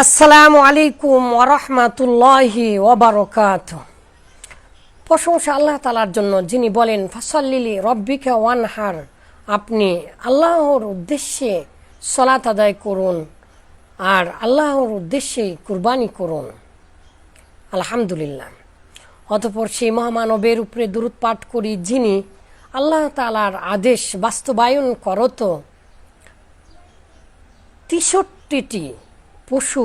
আসসালামু আলাইকুম ওরহমাতুল্লাহি ওবারকাত প্রশংসা আল্লাহ তালার জন্য, যিনি বলেন ফাসল্লিলি রব্বিকা ওয়ানহার। আপনি আল্লাহর উদ্দেশ্যে সলাত আদায় করুন আর আল্লাহর উদ্দেশ্যে কুরবানি করুন। আলহামদুলিল্লাহ। অতপর সেই মহামানবের উপরে দূরত পাঠ করি, যিনি আল্লাহ তালার আদেশ বাস্তবায়ন করত, তেষট্টিটি পশু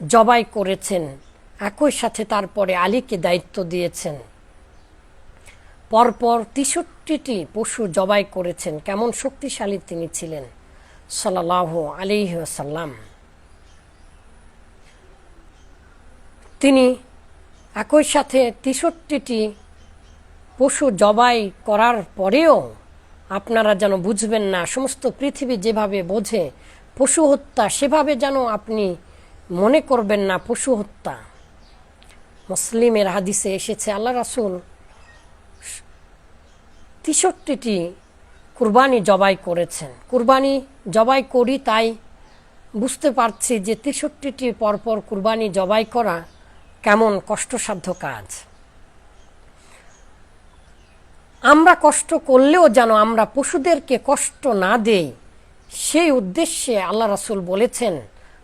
জবাই করেছেন, একই সাথে তারপরে আলীকে দায়িত্ব দিয়েছেন। পরপর তেষট্টিটি পশু জবাই করেছেন, কেমন শক্তিশালী তিনি ছিলেন সাল্লাহ আলিহাসাল্লাম তিনি একই সাথে তেষট্টিটি পশু জবাই করার পরেও আপনারা যেন বুঝবেন না, সমস্ত পৃথিবী যেভাবে বোঝে পশু হত্যা, সেভাবে যেন আপনি মনে করবেন না পশু হত্যা। মুসলিমের হাদিসে এসেছে, আল্লাহ রাসুল তেষট্টিটি কুরবানি জবাই করেছেন। কুরবানি জবাই করি তাই বুঝতে পারছি যে তেষট্টিটি পরপর কুরবানি জবাই করা কেমন কষ্টসাধ্য কাজ। আমরা কষ্ট করলেও যেন আমরা পশুদেরকে কষ্ট না দেই সেই উদ্দেশ্যে আল্লাহ রাসুল বলেছেন,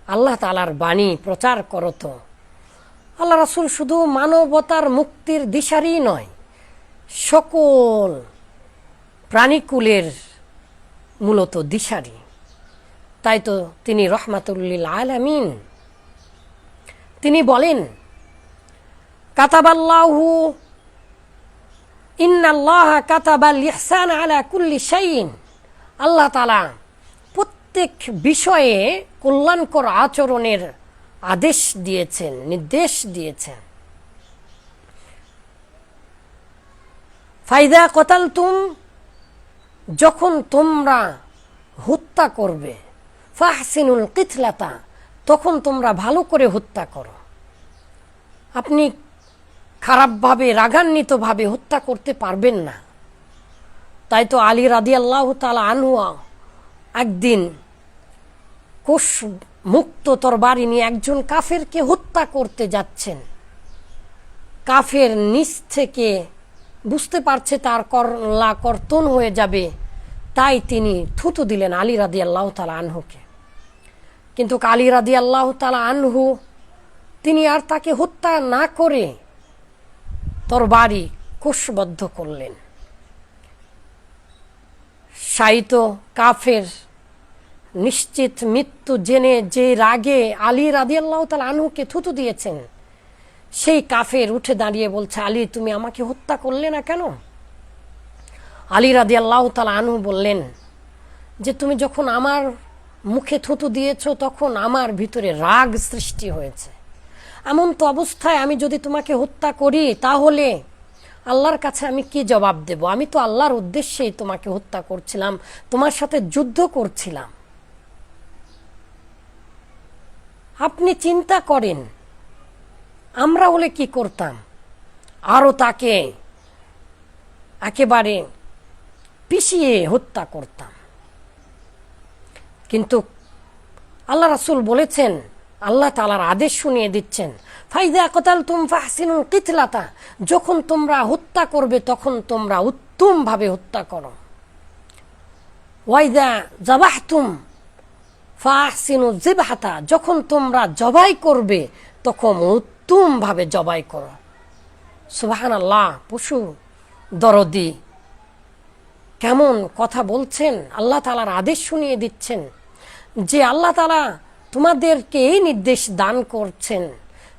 আল্লাহ তালার বাণী প্রচার করত আল্লাহ রাসুল শুধু মানবতার মুক্তির দিশারই নয়, সকল প্রাণীকুলের মূলত দিশারি। তাই তো তিনি রহমাতুল্লিল আলামিন, তিনি বলেন, কাতাবাল্লাহু ইন্নাল্লাহ কাতাবাল ইহসান আলা কুল্লি শাইন আল্লাহ তালা প্রত্যেক বিষয়ে কল্যাণকর আচরণের আদেশ দিয়েছেন, নির্দেশ দিয়েছেন। ফাইদা কতাল তুম যখন তোমরা হত্যা করবে, ফাহসিনুল কিথলাতা তখন তোমরা ভালো করে হত্যা করো। আপনি খারাপভাবে, রাগান্বিতভাবে হত্যা করতে পারবেন না। তাই তো আলী রাদি আল্লাহ তালা আনহুয়া একদিন কোষ মুক্ত তরবারি নিয়ে একজন কাফেরকে হত্যা করতে যাচ্ছেন। কাফের নিচ থেকে বুঝতে পারছে তার করলা কর্তন হয়ে যাবে, তাই তিনি থুতু দিলেন আলী রাদি আল্লাহ তালা আনহুকে। কিন্তু আলী রাদি আল্লাহ তালা আনহু, তিনি আর তাকে হত্যা না করে তরবারি কোষবদ্ধ করলেন। সাইত কাফের নিশ্চিত মৃত্যু জেনে যে রাগে আলী রাদি আল্লাহ তালা আনহুকে থুতু দিয়েছেন, সেই কাফের উঠে দাঁড়িয়ে বলছে, আলী, তুমি আমাকে হত্যা করলে না কেন? আলী রাদি আল্লাহ তালা আনহু বললেন, যে তুমি যখন আমার মুখে থুতু দিয়েছ, তখন আমার ভিতরে রাগ সৃষ্টি হয়েছে। এমন তো অবস্থায় আমি যদি তোমাকে হত্যা করি, তাহলে আল্লাহর কাছে আমি কি জবাব দেব? আমি তো আল্লাহর উদ্দেশ্যেই তোমাকে হত্যা করছিলাম, তোমার সাথে যুদ্ধ করছিলাম। আপনি চিন্তা করেন। আমরা হলে কি করতাম? আরও তাকে একেবারে পিছিয়ে হত্যা করতাম। কিন্তু আল্লাহ রাসুল বলেছেন, আল্লাহ তালার আদেশ শুনিয়ে দিচ্ছেন, ফাইদা কতাল তুম ফাহসিনুল কিতলাতা যখন তোমরা হত্যা করবে, তখন তোমরা উত্তমভাবে হত্যা করো। ওয়াইদা জবাহ তুম ফাহসিনু যখন তোমরা জবাই করবে, তখন উত্তমভাবে জবাই করো। সুবাহান আল্লাহ পশু দরদি। কেমন কথা বলছেন? আল্লাহ তালার আদেশ শুনিয়ে দিচ্ছেন যে, আল্লাহ তালা তোমাদেরকে এই নির্দেশ দান করছেন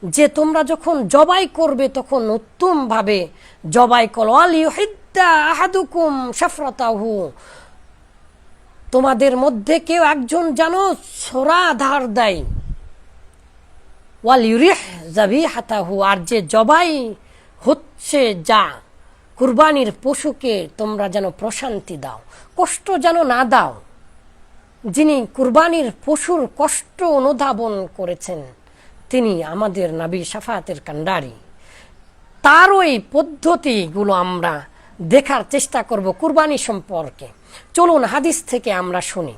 যে, তোমরা যখন জবাই করবে, তখন উত্তমভাবে জবাই করো। আহাদুকুম সাফরতাহু তোমাদের মধ্যে কেউ একজন যেন সোরা ধার দেয়। ওয়াল ইউরিহ জাবি হাতাহু আর যে জবাই হচ্ছে যা, কুরবানির পশুকে তোমরা যেন প্রশান্তি দাও, কষ্ট যেন না দাও। যিনি কুরবানির পশুর কষ্ট অনুধাবন করেছেন, তিনি আমাদের নাবি সাফাতের কান্ডারি তার ওই পদ্ধতিগুলো আমরা দেখার চেষ্টা করব কুরবানি সম্পর্কে। চলুন হাদিস থেকে আমরা শুনি।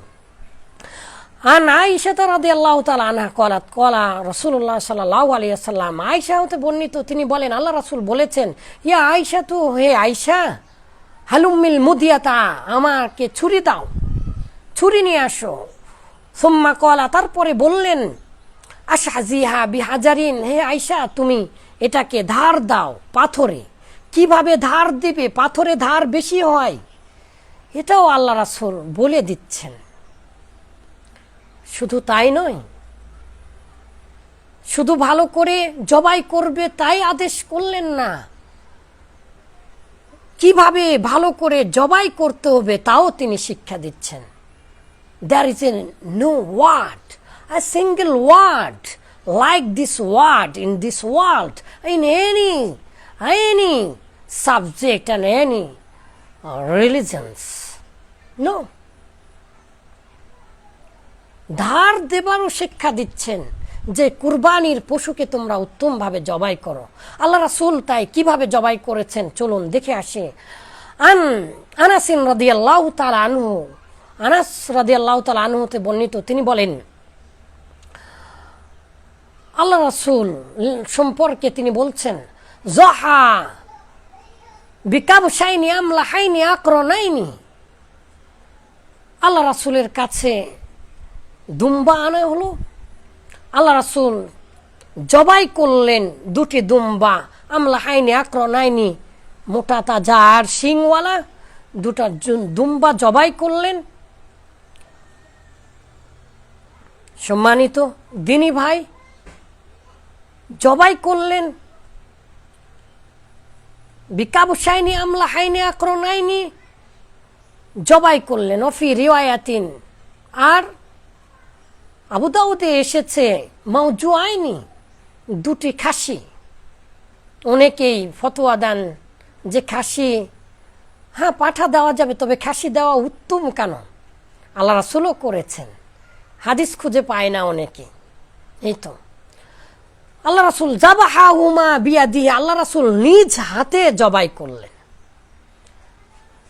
আন আইসা রাদি আল্লাহ তালা আনহা কলাত কলা রসুল্লাহ সাল্লাহ আলিয়াল্লাম আয়সা হতে বর্ণিত, তিনি বলেন, আল্লাহ রাসুল বলেছেন, ইয়া আয়সা তো হে আয়সা হালুমিল মুদিয়াতা, আমাকে ছুরি দাও, ছুরি নিয়ে আসো। সোম্মা কলা তারপরে বললেন আশাজিহা বিহাজারিন, হে আয়সা তুমি এটাকে ধার দাও পাথরে। কীভাবে ধার দেবে? পাথরে ধার বেশি হয়। এটাও আল্লাহ রাসুল বলে দিচ্ছেন। শুধু তাই নয়, শুধু ভালো করে জবাই করবে তাই আদেশ করলেন না। কীভাবে ভালো করে জবাই করতে হবে তাও তিনি শিক্ষা দিচ্ছেন। There is a no word a single word like this word in this world, in any any subject and any uh, religions. No. ধার দেবারও শিক্ষা দিচ্ছেন যে কুরবানির পশুকে তোমরা উত্তমভাবে জবাই করো। আল্লাহ রাসুল তাই কীভাবে জবাই করেছেন? চলুন দেখে আসি। আন আনাসিন রদিয়াল্লাহ তাল আনহু আনাস রদিয়াল্লাহ তাল আনহুতে বর্ণিত তিনি বলেন আল্লাহ রাসুল সম্পর্কে তিনি বলছেন জহা বিকাবসাইনি আমলা হাইনি আক্রনাইনি। আল্লাহ রাসুলের কাছে দুম্বা আনা হলো। আল্লাহ রাসুল জবাই করলেন দুটি দুম্বা, আমলা হাইনি আক্রনাইনি, মোটা তাজা আর সিংওয়ালা দুটা দুম্বা জবাই করলেন। সম্মানিত দিনী ভাই, জবাই করলেন বিকাবসাইনি আমলা হাইনি আইনি জবাই করলেন অফি রিওয়ায়াতিন। আর আবু দাউদে এসেছে মৌজু আইনি, দুটি খাসি। অনেকেই ফতোয়া দেন যে খাসি হ্যাঁ পাঠা দেওয়া যাবে, তবে খাসি দেওয়া উত্তম কেন? আল্লাহ রাসুলও করেছেন। হাদিস খুঁজে পায় না অনেকে। এই তো। আল্লাহ রাসুল জাবাহা হুমা বিয়া দিয়ে আল্লাহ রাসুল নিজ হাতে জবাই করলেন।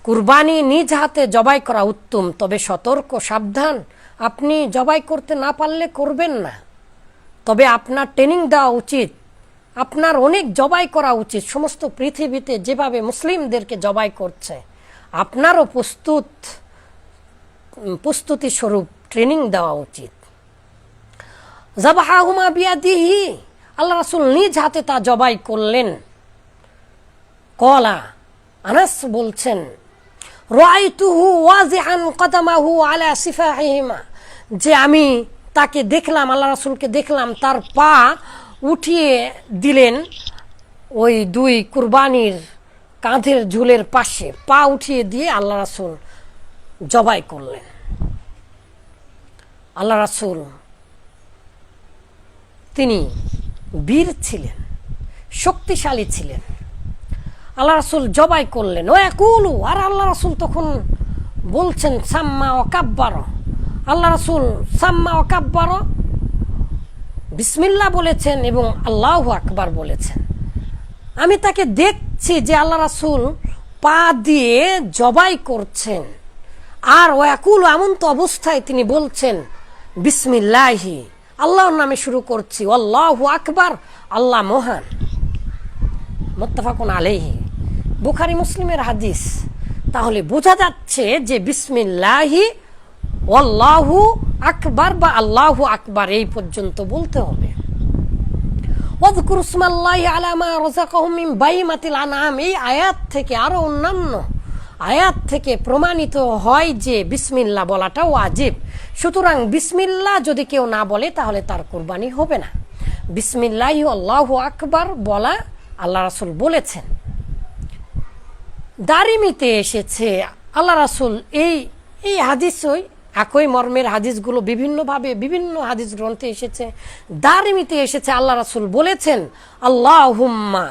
কুরবানি নিজ হাতে জবাই করা উত্তম তবে সতর্ক সাবধান। আপনি জবাই করতে না পারলে করবেন না। তবে আপনার ট্রেনিং দেওয়া উচিত। আপনার অনেক জবাই করা উচিত। সমস্ত পৃথিবীতে যেভাবে মুসলিমদেরকে জবাই করছে আপনারও প্রস্তুত উম, প্রস্তুতি স্বরূপ ট্রেনিং দেওয়া উচিত। জাবাহুমা বিয়াদিহি আল্লাহ রাসুল নিজ হাতে তা জবাই করলেন। কলা, আনাস বলছেন আলা যে আমি তাকে দেখলাম, আল্লাহ রাসুলকে দেখলাম, তার পা উঠিয়ে দিলেন ওই দুই কুরবানির কাঁধের ঝুলের পাশে। পা উঠিয়ে দিয়ে আল্লাহ রাসুল জবাই করলেন। আল্লাহ রাসুল, তিনি বীর ছিলেন, শক্তিশালী ছিলেন। আল্লাহ রাসুল জবাই করলেন ও একুলু আর আল্লাহ রাসুল তখন বলছেন, সাম্মা অকাব্বার আল্লাহ রাসুল সাম্মা অকাব্বার বিসমিল্লা বলেছেন এবং আল্লাহ আকবার বলেছেন। আমি তাকে দেখছি যে আল্লাহ রাসুল পা দিয়ে জবাই করছেন। আর ও একুল এমন তো অবস্থায় তিনি বলছেন, বিসমিল্লাহি আল্লাহর নামে শুরু করছি। আল্লাহ আকবার। আল্লাহ মহান। মোত্তাফাকুন আলেহি বুখারি মুসলিমের হাদিস। তাহলে বোঝা যাচ্ছে যে বিসমিল্লাহি আল্লাহু আকবার বা আল্লাহু আকবার, এই পর্যন্ত বলতে হবে। ওয়াদকুর ইসমাল্লাহি আলা মা রাযাকাহুম মিন বাইমাতিল আনআম, এই আয়াত থেকে আরও অন্যান্য আয়াত থেকে প্রমাণিত হয় যে বিসমিল্লাহ বলাটা ওয়াজিব। সুতরাং বিসমিল্লাহ যদি কেউ না বলে, তাহলে তার কোরবানি হবে না। বিসমিল্লাহি আল্লাহ আকবার বলা আল্লাহ রাসূল বলেছেন। দারিমিতে এসেছে আল্লাহ রাসুল এই এই হাদিস ওই একই মর্মের হাদিসগুলো বিভিন্নভাবে বিভিন্ন হাদিস গ্রন্থে এসেছে। দারিমিতে এসেছে আল্লাহ রাসূল বলেছেন আল্লাহ হুম্মা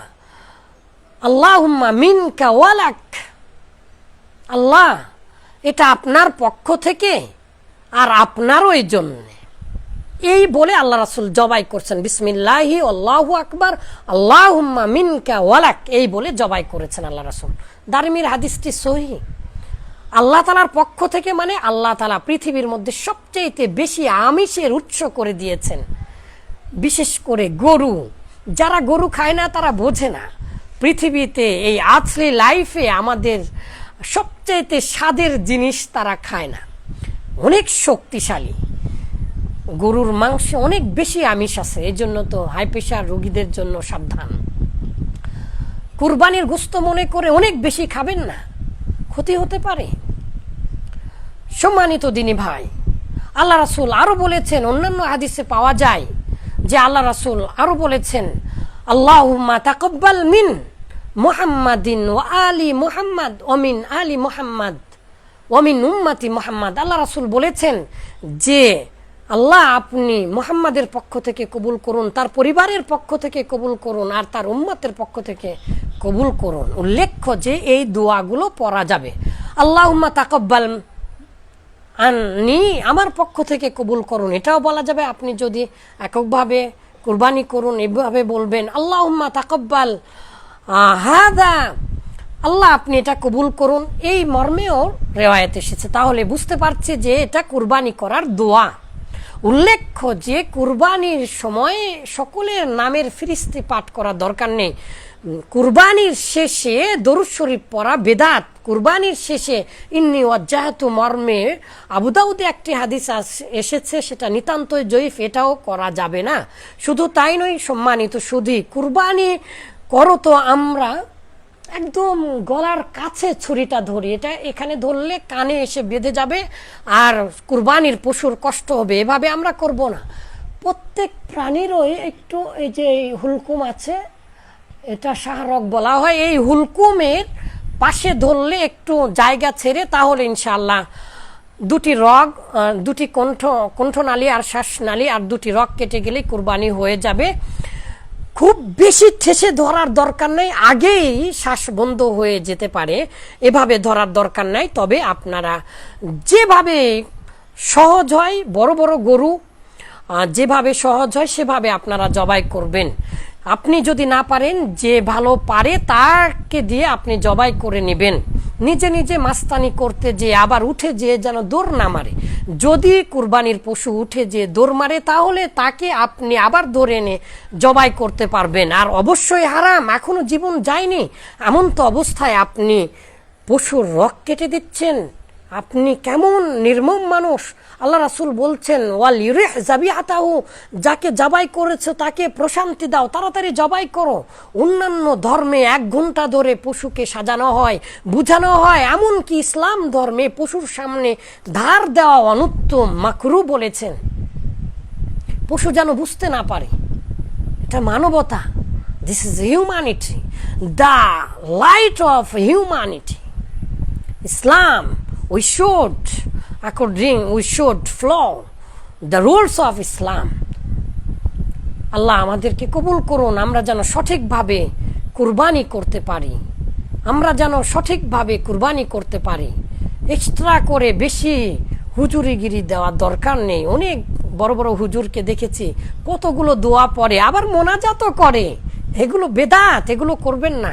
আল্লাহ হুম্মা মিনকা ওয়ালাক। আল্লাহ, এটা আপনার পক্ষ থেকে আর আপনারও এই জন্যে। এই বলে আল্লাহ রাসুল জবাই করছেন, বিসমিল্লাহি, আল্লাহু আকবার আল্লাহ মিনকা ওয়ালাক এই বলে জবাই করেছেন আল্লাহ রাসুল। দারিমির হাদিসটি সহি। আল্লাহ তালার পক্ষ থেকে মানে আল্লাহ তালা পৃথিবীর মধ্যে সবচেয়েতে বেশি আমিষের উৎস করে দিয়েছেন। বিশেষ করে গরু। যারা গরু খায় না, তারা বোঝে না। পৃথিবীতে এই আছলি লাইফে আমাদের সবচেয়েতে স্বাদের জিনিস তারা খায় না। অনেক শক্তিশালী। গরুর মাংসে অনেক বেশি আমিষ আছে এই জন্য তো হাই প্রেশার রোগীদের জন্য সাবধান। কুরবানির গোস্ত মনে করে অনেক বেশি খাবেন না, ক্ষতি হতে পারে। সম্মানিত দিনী ভাই, আল্লাহ রাসুল আরও বলেছেন, অন্যান্য হাদিসে পাওয়া যায় যে আল্লাহ রাসুল আরও বলেছেন আল্লাহ মা তাকব্বাল মিন। মুহাম্মাদিন ও আলী মুহাম্মদ অমিন আলী মুহাম্মদ অমিন উম্মাতি মুহাম্মদ। আল্লাহ রাসুল বলেছেন যে আল্লাহ আপনি মুহাম্মাদের পক্ষ থেকে কবুল করুন, তার পরিবারের পক্ষ থেকে কবুল করুন, আর তার উম্মাতের পক্ষ থেকে কবুল করুন। উল্লেখ্য যে এই দোয়াগুলো পড়া যাবে। আল্লাহ উম্মা তাকব্বাল আনি আমার পক্ষ থেকে কবুল করুন। এটাও বলা যাবে, আপনি যদি এককভাবে কুরবানি করুন, এভাবে বলবেন আল্লাহ উম্মা তাকব্বাল হাদা, আল্লাহ আপনি এটা কবুল করুন। এই মর্মেও রেওয়ায়ত এসেছে। তাহলে বুঝতে পারছে যে এটা কুরবানি করার দোয়া। উল্লেখ্য যে কুরবানির সময়ে সকলের নামের ফিরিস্তি পাঠ করার দরকার নেই। কুরবানির শেষে দরুদ শরীফ পড়া বেদাত। কুরবানির শেষে ইন্নি অজ্জাহাতু মর্মে আবুদাউদে একটি হাদিস এসেছে, সেটা নিতান্তই জয়ীফ। এটাও করা যাবে না। শুধু তাই নয়, সম্মানিত শুধুই কুরবানি করো তো আমরা। একদম গলার কাছে ছুরিটা ধরি। এটা এখানে ধরলে কানে এসে বেঁধে যাবে আর কুরবানির পশুর কষ্ট হবে। এভাবে আমরা করব না। প্রত্যেক প্রাণীরই একটু এই যে হুলকুম আছে, এটা শাহরক বলা হয়। এই হুলকুমের পাশে ধরলে একটু জায়গা ছেড়ে তাহলে ইনশাল্লাহ দুটি রগ দুটি কণ্ঠ, কণ্ঠনালী আর শ্বাসনালী আর দুটি রগ কেটে গেলেই কুরবানি হয়ে যাবে। খুব বেশি ঠেসে ধরার দরকার নাই, আগেই শ্বাস বন্ধ হয়ে যেতে পারে। এভাবে ধরার দরকার নাই, তবে আপনারা যেভাবে সহজ হয়, বড় বড় গরু যেভাবে সহজ হয়, সেভাবে আপনারা জবাই করবেন। আপনি যদি না পারেন, যে ভালো পারে তাকে দিয়ে আপনি জবাই করে নেবেন। নিজে নিজে মাস্তানি করতে যে আবার উঠে যে যেন দৌড় না মারে। যদি কুরবানির পশু উঠে যে দৌড় মারে, তাহলে তাকে আপনি আবার ধরে এনে জবাই করতে পারবেন। আর অবশ্যই হারাম, এখনও জীবন যায়নি। এমন তো অবস্থায় আপনি পশুর রক কেটে দিচ্ছেন। আপনি কেমন নির্মম মানুষ? আল্লাহ রাসুল বলছেন ওয়াল ইউরেহ জাবি আতাহু যাকে জবাই করেছ তাকে প্রশান্তি দাও তাড়াতাড়ি জবাই করো। অন্যান্য ধর্মে এক ঘণ্টা ধরে পশুকে সাজানো হয় বুঝানো হয় এমনকি ইসলাম ধর্মে পশুর সামনে ধার দেওয়া অনুত্তম মাকরু বলেছেন। পশু যেন বুঝতে না পারে এটা মানবতা। This is humanity the light of humanity Islam, we should, according, we should follow the rules of Islam. আল্লাহ আমাদেরকে কবুল করুন আমরা যেন সঠিকভাবে কুরবানি করতে পারি। আমরা যেন সঠিকভাবে কুরবানি করতে পারি। এক্সট্রা করে বেশি হুজুরিগিরি দেওয়ার দরকার নেই। অনেক বড় বড় হুজুরকে দেখেছি কতগুলো দোয়া পড়ে আবার মোনাজাতও করে। এগুলো বেদাত, এগুলো করবেন না।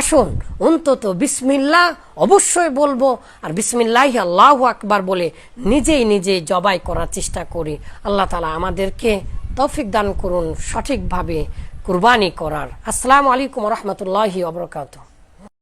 আসুন, অন্তত বিসমিল্লা অবশ্যই বলব, আর বিসমিল্লাহ আল্লাহ আকবার বলে নিজেই নিজে জবাই করার চেষ্টা করি। আল্লাহ তালা আমাদেরকে তৌফিক দান করুন, সঠিকভাবে কুরবানি করার। আসসালামু আলাইকুম রহমতুল্লাহি অবরকাত